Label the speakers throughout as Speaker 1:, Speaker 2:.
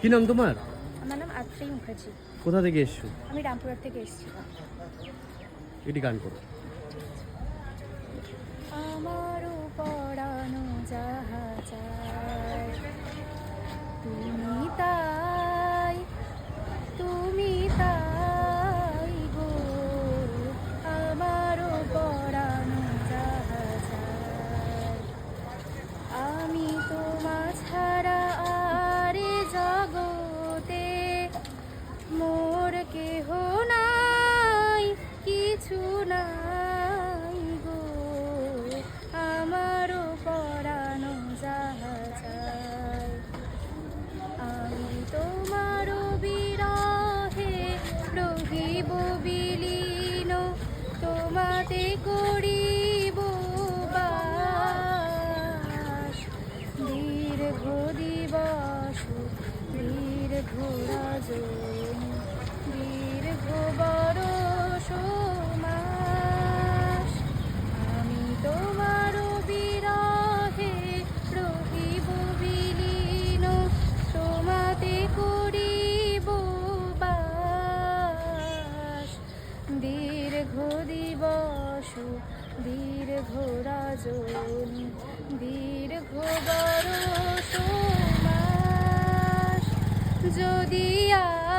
Speaker 1: কি নাম তোমার?
Speaker 2: আমার নাম আত্রেয় মুখার্জি।
Speaker 1: কোথা থেকে এসছো?
Speaker 2: আমি রামপুরহাট থেকে এসেছি
Speaker 1: এটি গান করো।
Speaker 2: আমারও দীর্ঘ দিবস দীর্ঘ রাজন দীর্ঘ বরষ মাস আমি তোমারও বিরহে রহিব বিলীন, তোমাতে করিব বাস। দীর্ঘ দিবস দীর্ঘ রাজন দীর্ঘ যদি আরও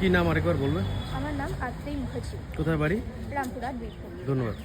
Speaker 1: কি নাম আরেকবার বলবে?
Speaker 2: আমার নাম আত্রেই মুখার্জি।
Speaker 1: কোথায় বাড়ি?
Speaker 2: রামপুরহাট বীরভূম।
Speaker 1: ধন্যবাদ।